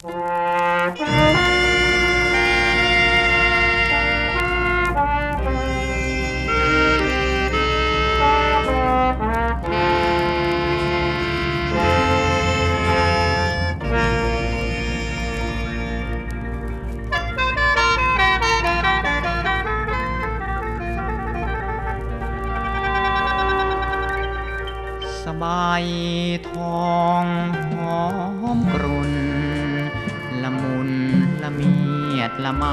สบายทอง ละไม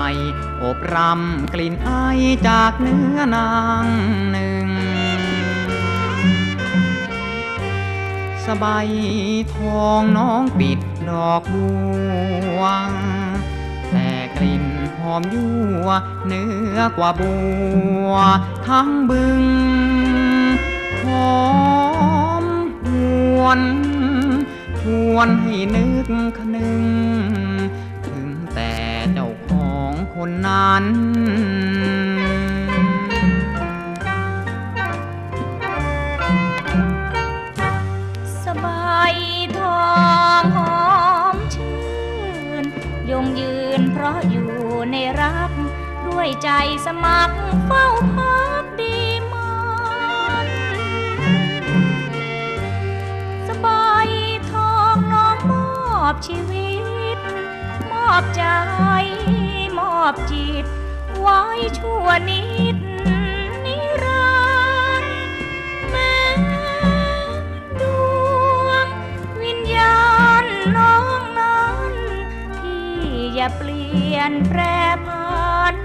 อบรำกลิ่นไอจากเนื้อนางหนึ่ง สบายทองน้องปิดดอกบัวงแต่กลิ่นหอมยั่วเนื้อกว่าบัว ทั้งบึงหอมหวนชวนให้นึกคนึง คนนั้น สบายทองหอมชื่น ยงยืนเพราะอยู่ในรัก ด้วยใจสมัครเฝ้าพักดีมันสบายทองน้องมอบชีวิต มอบใจ อบจิต ไว้ชั่วนิดนิรันดร์แม้ดวงวิญญาณน้องนั้น ที่อย่าเปลี่ยนแปรผัน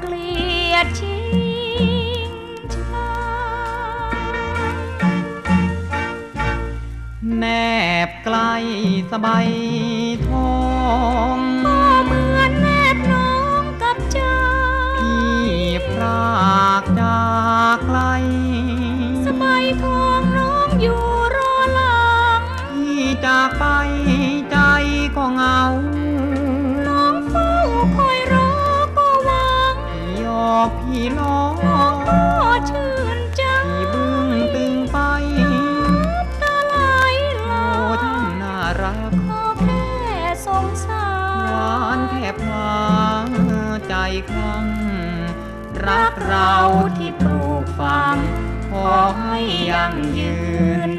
เกลียดชิงชังแนบใกล้สบายทอง ทองน้องอยู่รอหลังพี่จากไปใจก็เหงา น้องเฝ้าคอยรอก็หวังพี่ยอกพี่ล้อก็ชื่นใจพี่บึ้งตึงไปตาไหลหลโอ้อท่านน่ารักขอแค่สงสาหวารนแทบพาใจคลั่งรักเราที่ปลูกฝังขอ ให้ยั่งยืน